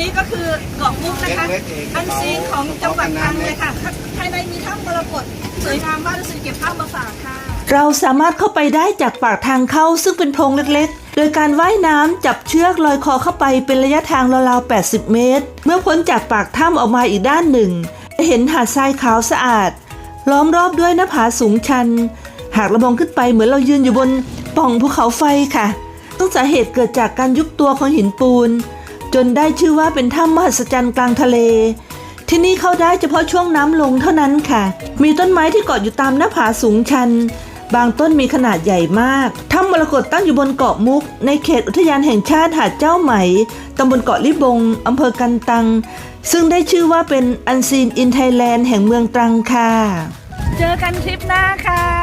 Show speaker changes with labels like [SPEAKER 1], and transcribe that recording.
[SPEAKER 1] นี่ก็คือเกาะมุกนะคะ
[SPEAKER 2] เล็กๆเอง
[SPEAKER 1] อันซีนของจังหวัดตรัง
[SPEAKER 2] กระเป๋ากันน้ำ
[SPEAKER 1] เลยค่ะภายในมีถ้ำมรกตสวยงามมากรู้สึกเก็บภาพมาฝากค่ะ
[SPEAKER 3] เราสามารถเข้าไปได้จากปากทางเข้าซึ่งเป็นโพรงเล็กๆ โดยการว่ายน้ำจับเชือกลอยคอเข้าไปเป็นระยะทางราวๆ 80 เมตร เมื่อพ้นจากปากถ้ำออกมาอีกด้านหนึ่ง จะเห็นหาดทรายขาวสะอาด ล้อมรอบด้วยหน้าผาสูงชัน หากเรามองขึ้นไปเหมือนเรายืนอยู่บนปล่องภูเขาไฟค่ะ ต้องสาเหตุเกิดจากการยุบตัวของหินปูน จนได้ชื่อว่าเป็นถ้ำมหัศจรรย์กลางทะเล ที่นี่เข้าได้เฉพาะช่วงน้ำลงเท่านั้นค่ะ มีต้นไม้ที่เกาะอยู่ตามหน้าผาสูงชัน บางต้นมีขนาดใหญ่มากถ้ำมรกตตั้งอยู่บนเกาะมุก ในเขตอุทยานแห่งชาติหาดเจ้าไหมตำบลเกาะลิบงอำเภอกันตัง ซึ่งได้ชื่อว่าเป็นอันซีนอินไทยแลนด์แห่งเมืองตรังค่ะ
[SPEAKER 1] เจอกันทริปหน้าค่ะ